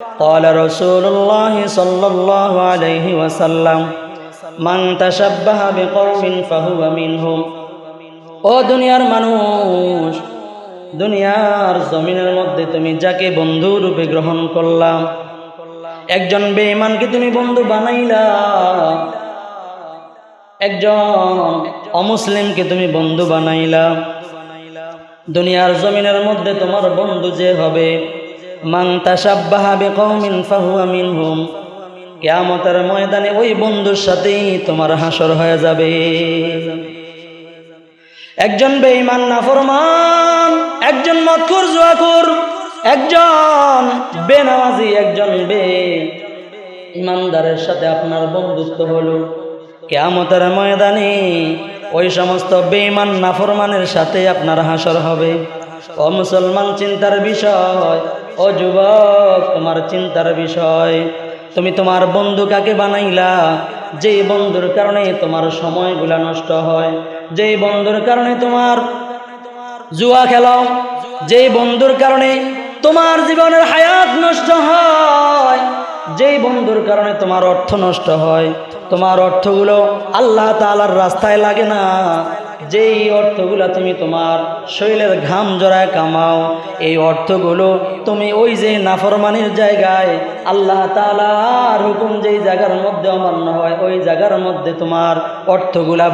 قال رسول الله صلى الله عليه وسلم من تشبه بقوم فهو منهم ও দুনিয়ার মানুষ দুনিয়ার জমিনের মধ্যে তুমি যাকে বন্ধু রূপে গ্রহণ করলাম একজন বেঈমানকে তুমি বন্ধু বানাইলা একজন অমুসলিমকে তুমি বন্ধু বানাইলা দুনিয়ার জমিনের মধ্যে তোমার বন্ধু যে হবে মান তাসাব্বাহা বিকৌমিন ফাহুয়া মিনহুম। কিয়ামতের ময়দানে ওই বন্ধুর সাথেই তোমার হাসর হয়ে যাবে। একজন বেঈমান নাফরমান, একজন মৎখুর জুয়াখুর, একজন বেনামাজি, একজন বে ইমানদারের সাথে আপনার বন্ধুত্ব হলো। কেয়ামতের ময়দানে ওই সমস্ত বেঈমান নাফরমানের সাথে আপনার হাসর হবে। ও মুসলমান চিন্তার বিষয় ও যুবক, তোমার চিন্তার বিষয়। তুমি তোমার বন্ধু কাকে বানাইলা? যেই বন্ধুর কারণে তোমার সময়গুলা নষ্ট হয়। যেই বন্ধুর কারণে তোমার জুয়া খেলাও যেই বন্ধুর কারণে তোমার জীবনের হায়াত নষ্ট হয়। যেই বন্ধুর কারণে তোমার অর্থ নষ্ট হয়। তোমার অর্থগুলো আল্লাহ তালার রাস্তায় লাগে না। যেই অর্থগুলো তুমি তোমার শরীরের ঘাম জড়ায় কামাও, এই অর্থগুলো তুমি ওই যে নাফরমানির জায়গায় আল্লাহ তালার হুকুম যেই জায়গার মধ্যে অমান্য হয়, ওই জায়গার মধ্যে তোমার অর্থগুলা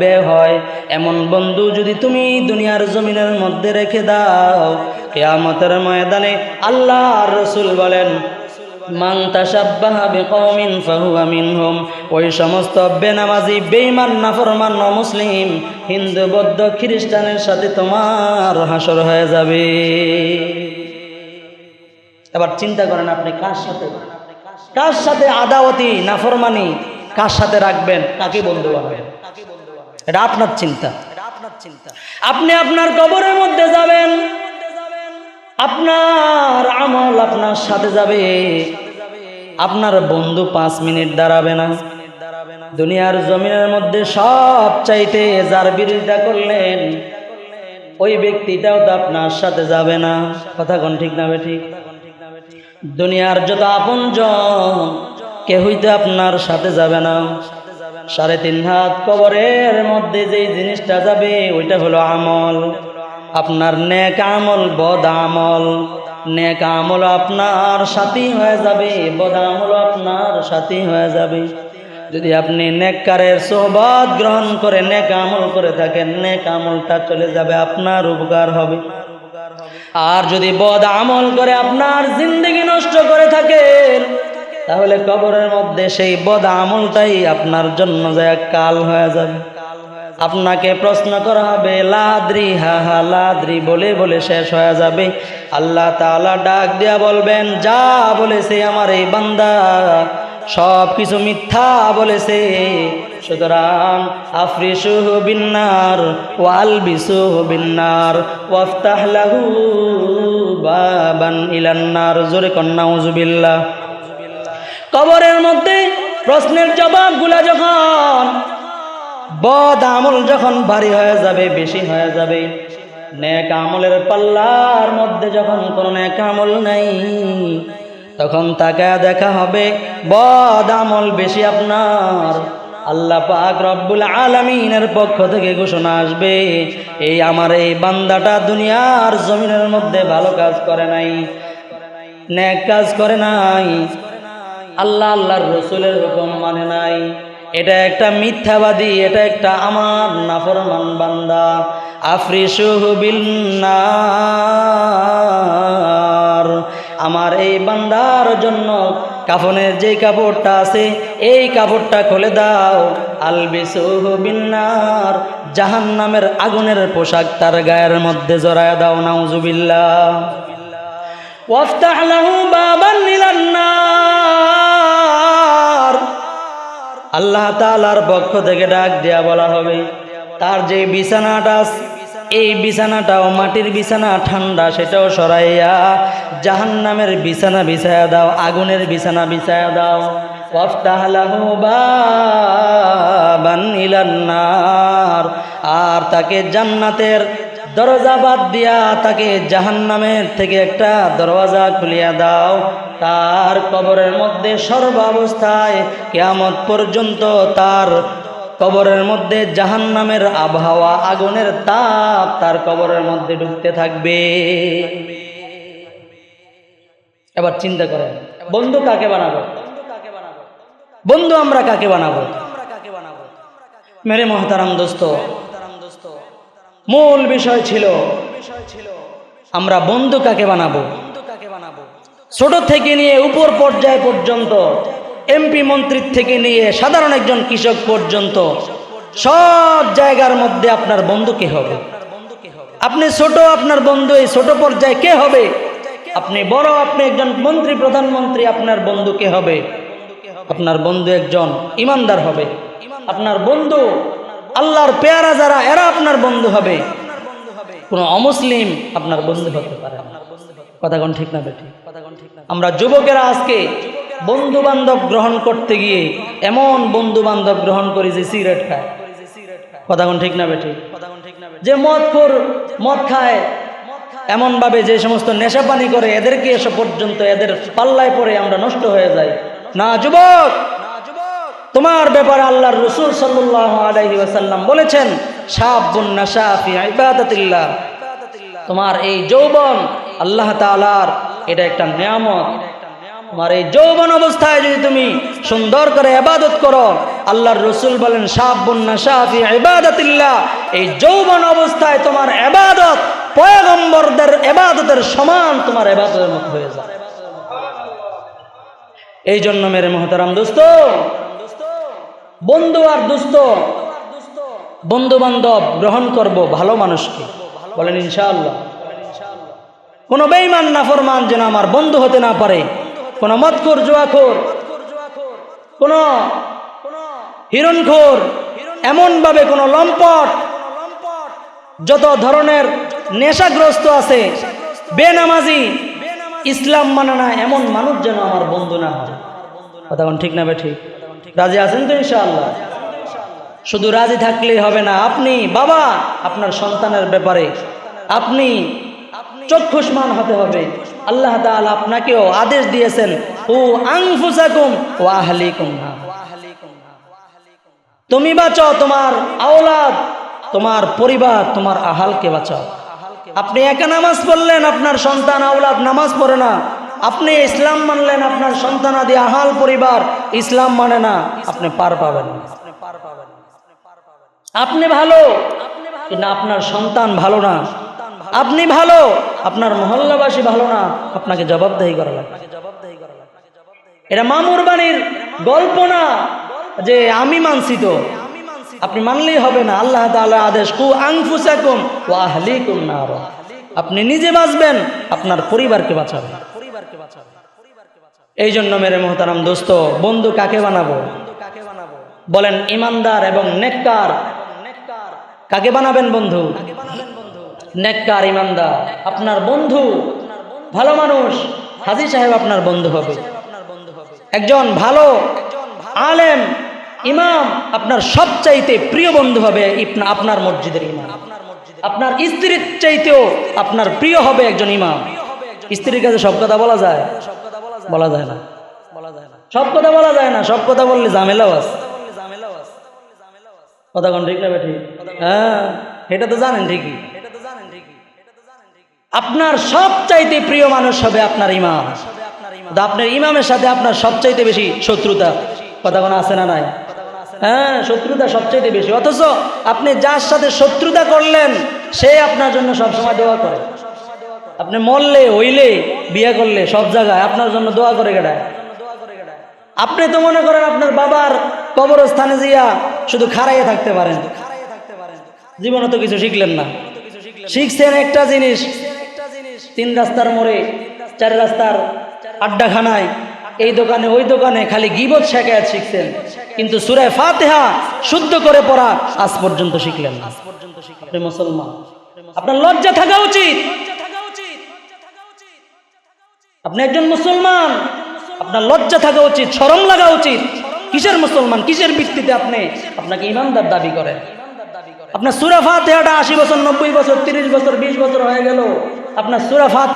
ব্যয় হয়। এমন বন্ধু যদি তুমি দুনিয়ার জমিনের মধ্যে রেখে দাও, কেয়ামতের ময়দানে আল্লাহ রসুল বলেন মান তাসাব্বাহা বিকওমিন ফাহুয়া ওই সমস্ত বেনামাজি, বেঈমান, নাফরমান মুসলিম হিন্দু, বৌদ্ধ, খ্রিস্টানের সাথে তোমার হাসর হয়ে যাবে। এবার চিন্তা করেন আপনি কার সাথে? কার সাথে আদাওয়াতি, নাফরমানি, কার সাথে রাখবেন? কাকে বন্ধু বানাবেন এটা আপনার চিন্তা। আপনি আপনার কবরের মধ্যে যাবেন। আপনার আমল আপনার সাথে যাবে। আপনার বন্ধু পাঁচ মিনিট দাঁড়াবে না। দুনিয়ার জমিনের মধ্যে সব চাইতে যার বিরোধিতা করলেন, ওই ব্যক্তিটাও তো আপনার সাথে যাবে না। কথা কোন ঠিক না বে ঠিক দুনিয়ার যত আপন কেহই তো আপনার সাথে যাবে না। সাড়ে তিন হাত কবরের মধ্যে যেই জিনিসটা যাবে, ওইটা হলো আমল। আপনার নেক আমল, বদ আমল। নেক আমল আপনার সাথী হয়ে যাবে, বদ আমল আপনার সাথী হয়ে যাবে। যদি আপনি নেককারের সোহবত গ্রহণ করে নেক আমল করে থাকেন, নেক আমলটা চলে যাবে, আপনার উপকার হবে। আর যদি বদ আমল করে আপনার জিন্দগি নষ্ট করে থাকেন, তাহলে কবরের মধ্যে সেই বদ আমলটাই আপনার জন্য যায় কাল হয়ে যাবে। আপনাকে প্রশ্ন করা হবে, লাদ্রি, হা হা, লাদ্রি, বলে বলে শেষ হয়ে যাবে। আল্লাহ তাআলা ডাক দিয়া বলবেন, যা বলেছে আমার এই বান্দা সব কিছু মিথ্যা বলেছে। সুতরাং আফরিসুহ বিন্নার ওয়াল বিসুহ বিন্নার, ওয়াফতাহ লাহু বাবান ইলান্নার জোরে কন্যা উজুবিল্লাহ কবরের মধ্যে প্রশ্নের জবাবগুলা যখন বদ আমল যখন ভারী হয়ে যাবে, বেশি হয়ে যাবে। নেক আমলের পাল্লার মধ্যে যখন কোনো নেক আমল নাই, তখন তাকে দেখা হবে, বদ আমল বেশি আপনার। আল্লাহ পাক রব্বুল আলমিনের পক্ষ থেকে ঘোষণা আসবে, এই আমার এই বান্দাটা দুনিয়ার জমিনের মধ্যে ভালো কাজ করে নাই, নেক কাজ করে নাই, আল্লাহ আল্লাহর রসুলের হুকুম মানে নাই। এটা একটা মিথ্যাবাদী, এটা একটা আমার নাফরমান বান্দা। আফ্রিসুবিল্নার আমার এই বান্দার জন্য কাফনের যে কাপড়টা আছে, এই কাপড়টা খুলে দাও। আলবিসুবিল্নার জাহান নামের আগুনের পোশাক তার গায়ের মধ্যে জড়ায় দাও নাউজুবিল্লা ওয়াফতাহ বাবা নিলান আল্লাহ তালার পক্ষ থেকে ডাক দেয়া বলা হবে। তার যে বিছানাটা এই বিছানাটাও মাটির বিছানা, ঠান্ডা সেটাও সরাইয়া জাহান নামের বিছানা বিছায়া দাও, আগুনের বিছানা বিছায়া দাও। আর তাকে জান্নাতের দরজা বাদ দিয়া তাকে জাহান্নামের থেকে একটা দরওয়াজা খুলিয়া দাও। তার কবরের মধ্যে সর্বাবস্থায় কেয়ামত পর্যন্ত তার কবরের মধ্যে জাহান্নামের আবহাওয়া, আগুনের তাপ তার কবরের মধ্যে ঢুকতে থাকবে। এবার চিন্তা করেন, বন্ধু কাকে বানাবো? বন্ধু আমরা কাকে বানাবো? মেরে মহতারাম দোস্ত, মূল বিষয় ছিল আমরা বন্ধু কাকে বানাবো? ছোট থেকে নিয়ে উপর পর্যায় পর্যন্ত এমপি মন্ত্রীর থেকে নিয়ে সাধারণ একজন কৃষক পর্যন্ত, সব জায়গার মধ্যে আপনার বন্ধু কে হবে? আপনি ছোট, আপনার বন্ধু এই ছোট পর্যায়ে কে হবে? আপনি বড়, আপনি একজন মন্ত্রী, প্রধানমন্ত্রী, আপনার বন্ধু কে হবে? আপনার বন্ধু একজন ইমানদার হবে। আপনার বন্ধু, আল্লাহর পেয়ারা যারা, এরা আপনার বন্ধু হবে। কোনো অমুসলিম আপনার বন্ধু হতে পারে না। কথা কোন ঠিক না বেঠি আমরা যুবকেরা আজকে বন্ধু বান্ধব গ্রহণ করতে গিয়ে এমন বন্ধু বান্ধব গ্রহণ করি যে সিগারেট খায়। কথা কোন ঠিক না বেঠি যে মদ খোর, মদ খায় এমন ভাবে যে সমস্ত নেশা পানি করে, এদেরকে এসে পর্যন্ত এদের পাল্লায় পরে আমরা নষ্ট হয়ে যাই। না, যুবক! তোমার ব্যাপারে আল্লাহর রসুল সাল্লাহ আলাইহি ওয়াসাল্লাম বলেছেন শাবুন নাশা ফি ইবাদাতিল্লাহ। তোমার এই যৌবন আল্লাহ তাআলার এটা একটা নিয়ামত। তোমার এই যৌবন অবস্থায় যদি তুমি সুন্দর করে ইবাদত করো, আল্লাহর রসুল বলেন শাবুন নাশা ফি ইবাদাতিল্লাহ। এই যৌবন অবস্থায় তোমার ইবাদত পয়গম্বরদের ইবাদতের সমান তোমার ইবাদতের মতো হয়ে যায়। এই জন্য মেরে মহতারাম দোস্ত, বন্ধু আর দুস্থ বন্ধু বান্ধব গ্রহণ করব ভালো মানুষকে। বলেন, ইনশাআল্লাহ। কোনো বেইমান নাফরমান যেন আমার বন্ধু হতে না পারে, কোনো মদখোর, জুয়াখোর, কোনো হিরণখোর, এমনভাবে কোনো লম্পট, যত ধরনের নেশাগ্রস্ত আছে, বেনামাজি, ইসলাম মানে না এমন মানুষ যেন আমার বন্ধু না হয়। কথা ঠিক না ঠিক? রাজি আছেন তো ইনশাআল্লাহ? শুধু রাজি থাকলেই হবে না, আপনি বাবা, আপনার সন্তানের ব্যাপারে আপনি চক্ষুষ্মান হতে হবে। আল্লাহ তাআলা আপনাকেও আদেশ দিয়েছেন, ও আংফুসাকুম ও তুমি বাঁচাও তোমার আওলাদ, তোমার পরিবার, তোমার আহালকে বাঁচাও। আপনি একা নামাজ পড়লেন, আপনার সন্তান, আওলাদ নামাজ পড়ে না। আপনি ইসলাম মানলেন, আপনার সন্তান আদি, আহাল পরিবার ইসলাম মানে না, আপনি পার পাবেন আপনি ভালো, কিন্তু আপনার সন্তান ভালো না। আপনি ভালো, আপনার মহল্লাবাসী ভালো না, আপনাকে জবাবদাহি করা লাগে এটা মামুর বাণীর গল্প না যে আমি মানছি তো। আপনি মানলেই হবে না। আল্লাহ তাআলা আদেশ, কু আংফুসাকুম ওয়া আহলিকুম নার। আপনি নিজে বাঁচবেন, আপনার পরিবারকে বাঁচাবেন। এই জন্য মেরে মোহতারাম দোস্ত, বন্ধু কাকে বানাবো? বলেন, ইমানদার এবং নেককার। কাকে বানাবেন বন্ধু? নেককার ইমানদার, আপনার বন্ধু, ভালো মানুষ, হাজি সাহেব আপনার বন্ধু হবে। একজন ভালো আলেম, ইমাম আপনার সবচাইতে প্রিয় বন্ধু হবে আপনার মসজিদের ইমাম। আপনার স্ত্রীর চাইতেও আপনার প্রিয় হবে একজন ইমাম। স্ত্রীর কাছে সব কথা বলা যায়? বলা যায় না। সব কথা বলা যায় না, সব কথা বললে ঝামেলাও আছে। কথা কোন, ঠিক না বেঠি হ্যাঁ এটা তো জানেন ঠিকই। আপনার সবচাইতে প্রিয় মানুষ হবে আপনার ইমাম। আপনার ইমামের সাথে আপনার সবচাইতে বেশি শত্রুতা। কথা কোনো আছে না নাই? হ্যাঁ শত্রুতা সবচাইতে বেশি। অথচ আপনি যার সাথে শত্রুতা করলেন, সে আপনার জন্য সবসময় দোয়া করে। আপনি মরলে, হইলে, বিয়ে করলে, সব জায়গায় আপনার জন্য দোয়া করে গেড়ায় আপনি তো মনে করেন আপনার বাবার কবরস্থানে যাইয়া শুধু খাড়াইয়ে থাকতে পারেন। জীবনে তো কিছু শিখলেন না। শিখছেন একটা জিনিস তিন রাস্তার মোড়ে, চার রাস্তার আড্ডাখানায়, এই দোকানে, ওই দোকানে খালি গিবত শেখায়াত শিখছেন। কিন্তু সুরায় ফাতেহা শুদ্ধ করে পড়া আজ পর্যন্ত শিখলেন আপনি মুসলমান। আপনার লজ্জা থাকা উচিত। আপনি একজন মুসলমান। আপনার লজ্জা থাকা উচিত, শরম লাগা উচিত। কিসের মুসলমান? কিসের ভিত্তিতে আপনি আপনাকে ইমানদার দাবি করেন? আপনার সুরা ফাতেহাটা আশি বছর, নব্বই বছর, তিরিশ বছর, বিশ বছর হয়ে গেল। আপনার সুরা ফাত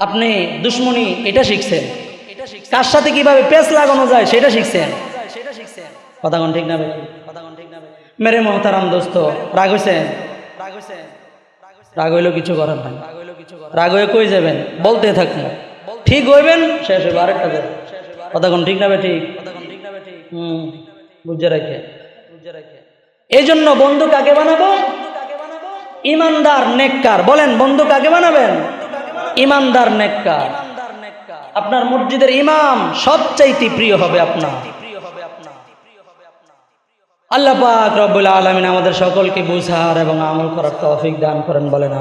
আপনি দুশ্মনী এটা শিখছেন। কার সাথে কীভাবে পেস লাগানো যায় সেটা শিখছেন। কথা কোন ঠিক না ভাই? মেরে মহতারাম দোস্ত, রাগ হয়েছেন রাগ হইলেও কিছু করার নাই। রাগ হয়ে কই যাবেন? বলতে থাকুন। ঠিক হইবেন, শেষ হইবে আরেকটা যাবে কথা কোন ঠিক না ভাই ঠিক? হুম, বুঝে রাখে এই জন্য বন্ধু কাকে বানাবো? ইমানদার নেককার। বলেন, বন্ধু কাকে বানাবেন? ইমানদার নেককার। আপনার মসজিদের ইমাম সবচাইতে প্রিয় হবে আপনার। আল্লাহ পাক রব্বুল আলমিন আমাদের সকলকে বুঝার এবং আমল করার তৌফিক দান করেন বলেন